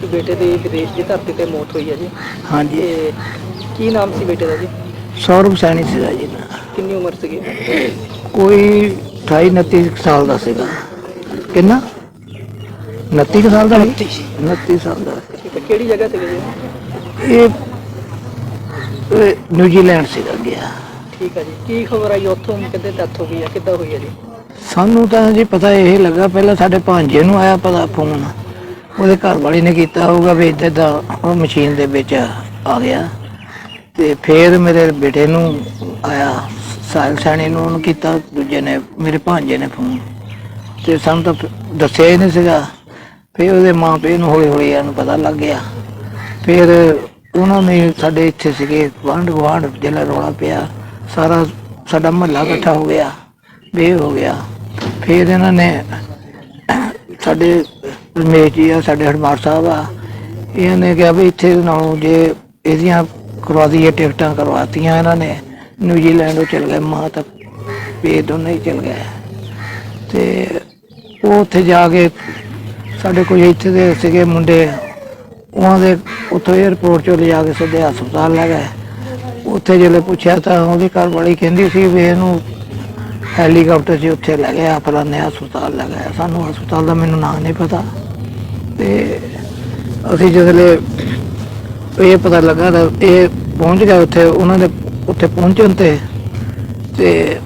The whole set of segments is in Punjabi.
ਕਿ ਬੇਟੇ ਦੀ ਵਿਦੇਸ਼ ਦੀ ਧਰਤੀ ਤੇ ਮੌਤ ਹੋਈ ਹੈ ਜੀ। ਹਾਂਜੀ। ਤੇ ਕੀ ਨਾਮ ਸੀ ਬੇਟੇ ਦਾ ਜੀ? ਸੌਰਵ ਸੈਣੀ ਸੀਗਾ ਜੀ। ਕਿੰਨੀ ਉਮਰ ਸੀਗੀ? ਕੋਈ 28 29 ਸਾਲ ਦਾ ਸੀਗਾ। ਕਿੰਨਾ? 29 ਕੁ ਸਾਲ ਦਾ ਸੀ 29 ਸਾਲ ਦਾ। ਕਿਹੜੀ ਜਗ੍ਹਾ ਸੀਗੀ ਜੀ? ਇਹ ਇਹ ਨਿਊਜ਼ੀਲੈਂਡ ਸੀਗਾ ਗਿਆ ਠੀਕ ਹੈ ਜੀ। ਕੀ ਖਬਰ ਆਈ? ਉੱਥੋਂ ਕਿੱਦੇ ਡੈਥ ਹੋ ਗਈ ਹੈ? ਕਿੱਦਾਂ ਹੋਈ ਹੈ ਜੀ? ਸਾਨੂੰ ਤਾਂ ਜੀ ਪਤਾ ਇਹ ਲੱਗਾ ਪਹਿਲਾਂ ਸਾਡੇ ਭਾਂਜੇ ਨੂੰ ਆਇਆ ਪਤਾ ਫੋਨ ਉਹਦੇ ਘਰ ਵਾਲੀ ਨੇ ਕੀਤਾ ਹੋਊਗਾ ਵੀ ਇੱਦਾਂ ਦਾ ਉਹ ਮਸ਼ੀਨ ਦੇ ਵਿੱਚ ਆ ਗਿਆ। ਤੇ ਫਿਰ ਮੇਰੇ ਬੇਟੇ ਨੂੰ ਆਇਆ, ਸਾਹਿਲ ਸੈਣੀ ਨੂੰ ਉਹਨੂੰ ਕੀਤਾ, ਦੂਜੇ ਨੇ, ਮੇਰੇ ਭਾਂਜੇ ਨੇ ਫੋਨ ਤੇ ਸਾਨੂੰ ਤਾਂ ਦੱਸਿਆ ਹੀ ਨਹੀਂ ਸੀਗਾ। ਫਿਰ ਉਹਦੇ ਮਾਂ ਪਿਓ ਨੂੰ ਹੌਲੀ ਹੌਲੀ ਇਹਨੂੰ ਪਤਾ ਲੱਗ ਗਿਆ। ਫਿਰ ਉਹਨਾਂ ਨੇ ਸਾਡੇ ਇੱਥੇ ਸੀਗੇ ਵਾਂਢ ਗੁਆਂਢ ਜਿਹੜਾ ਰੌਲਾ ਪਿਆ, ਸਾਰਾ ਸਾਡਾ ਮਹੱਲਾ ਇਕੱਠਾ ਹੋ ਗਿਆ ਬੇ ਹੋ ਗਿਆ। ਫਿਰ ਇਹਨਾਂ ਨੇ ਸਾਡੇ ਰਮੇਸ਼ ਜੀ ਆ, ਸਾਡੇ ਹਰਮਾਰ ਸਾਹਿਬ ਆ। ਇਹਨਾਂ ਨੇ ਕਿਹਾ ਵੀ ਇੱਥੇ ਨਾਲੋਂ ਜੇ ਇਹਦੀਆਂ ਕਰਵਾ ਦਈਏ, ਟਿਕਟਾਂ ਕਰਵਾਤੀਆਂ ਇਹਨਾਂ ਨੇ, ਨਿਊਜ਼ੀਲੈਂਡ ਉਹ ਚਲ ਗਏ ਮਾਂ ਤਾਂ ਇਹ ਦੋਨੇ ਹੀ ਚਲ ਗਏ। ਤੇ ਉਹ ਉੱਥੇ ਜਾ ਕੇ ਸਾਡੇ ਕੋਈ ਇੱਥੇ ਦੇ ਸੀਗੇ ਮੁੰਡੇ, ਉਹਨਾਂ ਦੇ ਉੱਥੋਂ 에어ਪੋਰਟ ਚੋਂ ਲਿਜਾ ਕੇ ਸਿੱਧੇ ਹਸਪਤਾਲ ਲੈ ਗਏ। ਉੱਥੇ ਜਿਹੜੇ ਪੁੱਛਿਆ ਤਾਂ ਉਹਦੀ ਘਰਵਾਲੀ ਕਹਿੰਦੀ ਸੀ ਵੀ ਇਹਨੂੰ ਹੈਲੀਕਾਪਟਰ 'ਚ ਉੱਥੇ ਲੈ ਗਿਆ, ਫਲਾਣੇ ਹਸਪਤਾਲ ਲੈ ਗਿਆ। ਸਾਨੂੰ ਹਸਪਤਾਲ ਦਾ ਮੈਨੂੰ ਨਾਂ ਨਹੀਂ ਪਤਾ। ਤੇ ਅਸੀਂ ਜਦੋਂ ਇਹ ਪਤਾ ਲੱਗਾ ਤਾਂ ਇਹ ਪਹੁੰਚ ਗਿਆ ਉੱਥੇ, ਉਹਨਾਂ ਦੇ ਉੱਥੇ ਪਹੁੰਚਣ ਤੇ ਤੇ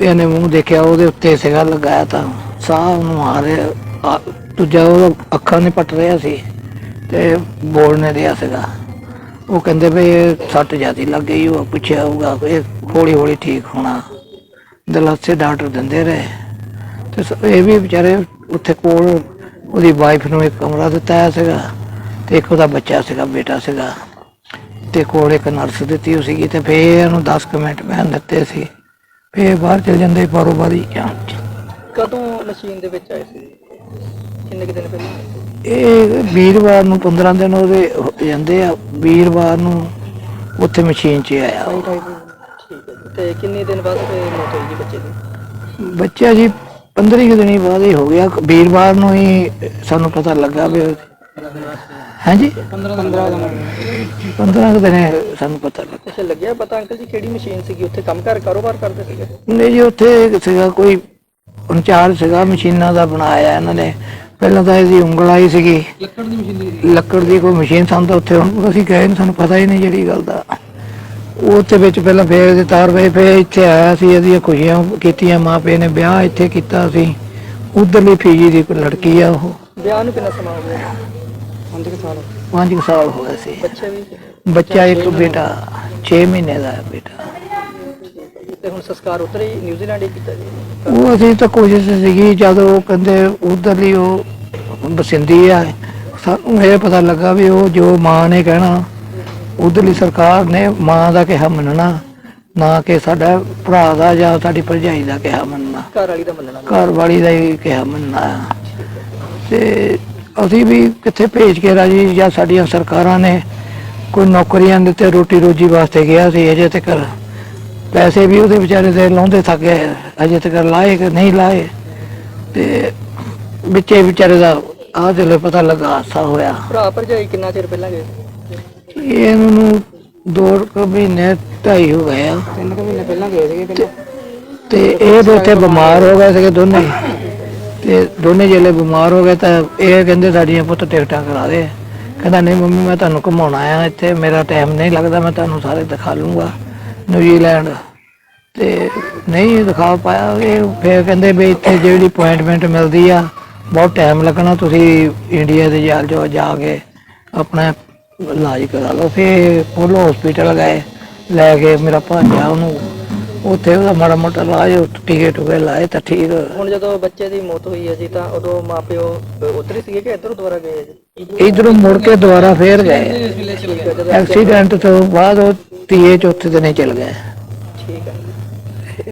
ਇਹਨੇ ਮੂੰਹ ਦੇਖਿਆ, ਉਹਦੇ ਉੱਤੇ ਸਿਗਾ ਲਗਾਇਆ ਤਾਂ ਸਾਹ ਉਹਨੂੰ ਆ ਰਿਹਾ ਦੂਜਾ ਉਹ ਅੱਖਾਂ ਨੇ ਪਟ ਰਿਹਾ ਸੀ ਤੇ ਬੋਲ ਨਹੀਂ ਰਿਹਾ ਸੀਗਾ। ਉਹ ਕਹਿੰਦੇ ਵੀ ਇਹ ਸੱਟ ਜਿਆਦੀ ਲੱਗ ਗਈ, ਉਹ ਪੁੱਛਿਆ ਹੋਊਗਾ ਇਹ ਹੌਲੀ ਹੌਲੀ ਠੀਕ ਹੋਣਾ। ਦਲਾਸੇ ਡਾਕਟਰ ਦਿੰਦੇ ਰਹੇ। ਤੇ ਇਹ ਵੀ ਵਿਚਾਰੇ ਉੱਥੇ ਕੋਲ ਉਹਦੀ ਵਾਈਫ ਨੂੰ ਇੱਕ ਕਮਰਾ ਦਿੱਤਾ ਹੋਇਆ ਸੀਗਾ ਤੇ ਇੱਕ ਉਹਦਾ ਬੱਚਾ ਸੀਗਾ ਬੇਟਾ ਸੀਗਾ ਤੇ ਕੋਲ ਇੱਕ ਨਰਸ ਦਿੱਤੀ ਹੋਈ ਸੀਗੀ ਤੇ ਫੇਰ ਇਹਨੂੰ 10 ਕੁ ਮਿੰਟ ਮੈਂ ਦਿੱਤੇ ਸੀ। ਫੇਰ ਬਾਹਰ ਚਲ ਜਾਂਦੇ ਬਾਰੋਬਾਰੀ ਜਾਂਚ ਕਦੋਂ ਮਸ਼ੀਨ ਦੇ ਵਿੱਚ ਆਏ ਸੀ? ਕਿੰਨੇ ਕੁ ਦਿਨ ਪਹਿਲਾਂ? ਇਹ ਵੀਰਵਾਰ ਨੂੰ 15 ਦਿਨ ਉਹਦੇ ਹੋ ਜਾਂਦੇ ਆ ਵੀਰਵਾਰ ਨੂੰ ਉੱਥੇ ਮਸ਼ੀਨ 'ਚ ਆਇਆ ਉਹ। ਠੀਕ ਹੈ ਜੀ। ਤੇ ਕਿੰਨੇ ਦਿਨ ਬਾਅਦ ਫਿਰ ਮੌਤ ਹੋਈ ਜੀ ਬੱਚੇ ਦੀ? ਬੱਚਾ ਜੀ 15 ਕੁ ਦਿਨੀ ਬਾਅਦ ਹੀ ਹੋ ਗਿਆ। ਵੀਰਵਾਰ ਨੂੰ ਹੀ ਸਾਨੂੰ ਪਤਾ ਲੱਗਾ ਵੀ ਹਾਂਜੀ? 15 15 ਦਿਨ। 15 ਕੁ ਦਿਨੇ ਸਾਨੂੰ ਪਤਾ ਲੱਗਾ। ਅੱਛਾ ਲੱਗਿਆ ਪਤਾ ਅੰਕਲ ਜੀ ਕਿਹੜੀ ਮਸ਼ੀਨ ਸੀਗੀ? ਉੱਥੇ ਕੰਮ ਕਰ ਕਾਰੋਬਾਰ ਕਰਦੇ ਸੀਗੇ? ਨਹੀਂ ਜੀ ਉੱਥੇ ਸੀਗਾ ਕੋਈ ਇੰਚਾਰਜ ਸੀਗਾ ਮਸ਼ੀਨਾਂ ਦਾ ਬਣਾਇਆ ਇਹਨਾਂ ਨੇ। ਪਹਿਲਾਂ ਤਾਂ ਇਹਦੀ ਉਂਗਲ ਆਈ ਸੀਗੀ। ਲੱਕੜ ਦੀ ਮਸ਼ੀਨ ਦੀ। ਲੱਕੜ ਦੀ ਕੋਈ ਮਸ਼ੀਨ ਸਾਨੂੰ ਤਾਂ ਉੱਥੇ ਅਸੀਂ ਗਏ ਨੀ ਸਾਨੂੰ ਪਤਾ ਹੀ ਨਹੀਂ ਜਿਹੜੀ ਗੱਲ ਦਾ। ਉਹ ਉੱਥੇ ਵਿੱਚ ਪਹਿਲਾਂ ਫੇਰ ਇਹਦੇ ਤਾਰ ਵੇ ਫੇਰ ਇੱਥੇ ਆਇਆ ਸੀ ਇਹਦੀਆਂ ਖੁਸ਼ੀਆਂ ਕੀਤੀਆਂ ਮਾਂ ਪਿਓ ਨੇ ਵਿਆਹ ਇੱਥੇ ਕੀਤਾ ਸੀ। ਉਧਰਲੀ ਫੀਜੀ ਦੀ ਕੋਈ ਲੜਕੀ ਆ ਉਹ। ਵਿਆਹ ਨੂੰ ਕਿੰਨਾ ਸਮਾਂ ਹੋ ਗਿਆ? 5 ਸਾਲ। 5 ਸਾਲ ਹੋ ਗਏ ਸੀ। ਬੱਚੇ ਵੀ? ਸੀ। ਬੱਚਾ ਇੱਕ ਬੇਟਾ 6 ਮਹੀਨੇ ਦਾ ਬੇਟਾ। ਤੇ ਹੁਣ ਸੰਸਕਾਰ ਉੱਧਰ ਹੀ ਨਿਊਜ਼ੀਲੈਂਡ ਹੀ ਕੀਤਾ ਜੀ? ਉਹ ਅਸੀਂ ਤਾਂ ਕੋਸ਼ਿਸ਼ ਸੀਗੀ ਜਦੋਂ ਉਹ ਕਹਿੰਦੇ ਉਧਰਲੀ ਉਹ ਬਸਿੰਦੀ ਆ ਸਾਨੂੰ ਇਹ ਪਤਾ ਲੱਗਾ ਵੀ ਉਹ ਜੋ ਮਾਂ ਨੇ ਕਹਿਣਾ ਉਧਰਲੀ ਸਰਕਾਰ ਨੇ ਮਾਂ ਦਾ ਕਿਹਾ ਮੰਨਣਾ ਨਾ ਕਿ ਸਾਡਾ ਭਰਾ ਦਾ ਜਾਂ ਸਾਡੀ ਭਰਜਾਈ ਦਾ ਕਿਹਾ ਮੰਨਣਾ। ਘਰ ਵਾਲੀ ਦਾ ਮੰਨਣਾ। ਘਰ ਵਾਲੀ ਦਾ ਹੀ ਕਿਹਾ ਮੰਨਣਾ। ਤੇ ਅਸੀਂ ਵੀ ਕਿੱਥੇ ਭੇਜ ਕੇ ਰਾਜੀ ਜਾਂ ਸਾਡੀਆਂ ਸਰਕਾਰਾਂ ਨੇ ਕੋਈ ਨੌਕਰੀਆਂ ਦਿੱਤੇ ਰੋਟੀ ਰੋਜੀ ਵਾਸਤੇ ਗਿਆ ਸੀ ਅਜੇ ਤੱਕ ਪੈਸੇ ਵੀ ਉਹਦੇ ਵਿਚਾਰੇ ਦੇ ਲਾਉਂਦੇ ਥੱਕ ਗਏ ਅਜੇ ਤੱਕ ਲਾਏ ਕਿ ਨਹੀਂ ਲਾਏ। ਤੇ ਵਿੱਚੇ ਵਿਚਾਰੇ ਦਾ ਆਹ ਜਦੋਂ ਪਤਾ ਲੱਗਾ ਹਾਸਾ ਹੋਇਆ। ਭਰਾ ਭਰਜਾਈ ਕਿੰਨਾ ਚਿਰ ਪਹਿਲਾਂ ਗਏ? ਇਹਨੂੰ ਦੋ ਕੁ ਮਹੀਨੇ ਢਾਈ ਹੋ ਗਏ ਆ। ਤਿੰਨ ਕੁ ਮਹੀਨੇ ਪਹਿਲਾਂ ਗਏ ਸੀਗੇ ਪਹਿਲਾਂ। ਤੇ ਇਹ ਵੀ ਉੱਥੇ ਬਿਮਾਰ ਹੋ ਗਏ ਸੀਗੇ ਦੋਨੇ। ਤੇ ਦੋਨੇ ਜਿਹੜੇ ਬਿਮਾਰ ਹੋ ਗਏ ਤਾਂ ਇਹ ਕਹਿੰਦੇ ਸਾਡੀਆਂ ਪੁੱਤ ਟਿਕਟਾਂ ਕਰਾ ਦੇ। ਕਹਿੰਦਾ ਨਹੀਂ ਮੰਮੀ ਮੈਂ ਤੁਹਾਨੂੰ ਘੁਮਾਉਣਾ ਆ ਇੱਥੇ। ਮੇਰਾ ਟਾਈਮ ਨਹੀਂ ਲੱਗਦਾ ਮੈਂ ਤੁਹਾਨੂੰ ਸਾਰੇ ਦਿਖਾ ਲੂੰਗਾ ਨਿਊਜ਼ੀਲੈਂਡ। ਤੇ ਨਹੀਂ ਦਿਖਾ ਪਾਇਆ। ਇਹ ਫਿਰ ਕਹਿੰਦੇ ਵੀ ਇੱਥੇ ਜਿਹੜੀ ਅਪਾਇੰਟਮੈਂਟ ਮਿਲਦੀ ਆ ਬਹੁਤ ਟਾਈਮ ਲੱਗਣਾ ਤੁਸੀਂ ਇੰਡੀਆ ਦੇ ਜਾਲ ਜੋ ਜਾ ਕੇ ਆਪਣਾ ਇਲਾਜ ਕਰਾ ਲਓ। ਫਿਰ ਪੋਲੋ ਹਸਪੀਟਲ ਗਏ ਲੈ ਕੇ ਮੇਰਾ ਭਾਂਜਾ ਉਹਨੂੰ ਉੱਥੇ ਉਹਦਾ ਮਾੜਾ ਮੋਟਾ ਇਲਾਜ ਟੀਕੇ ਟੁਕੇ ਲਾਏ ਤਾਂ ਠੀਕ। ਹੁਣ ਜਦੋਂ ਬੱਚੇ ਦੀ ਮੌਤ ਹੋਈ ਹੈ ਜੀ ਤਾਂ ਉਦੋਂ ਮਾਪਿਓ ਉੱਧਰ ਹੀ ਸੀਗੇ ਕਿ ਇੱਧਰੋਂ ਦੁਬਾਰਾ ਗਏ ਹੈ ਜੀ? ਇਧਰੋਂ ਮੁੜ ਕੇ ਦੁਬਾਰਾ ਫੇਰ ਗਏ। ਜਦੋਂ ਐਕਸੀਡੈਂਟ ਤੋਂ ਬਾਅਦ ਉਹ ਤੀਏ ਚੌਥੇ ਦਿਨੇ ਚਲ ਗਏ।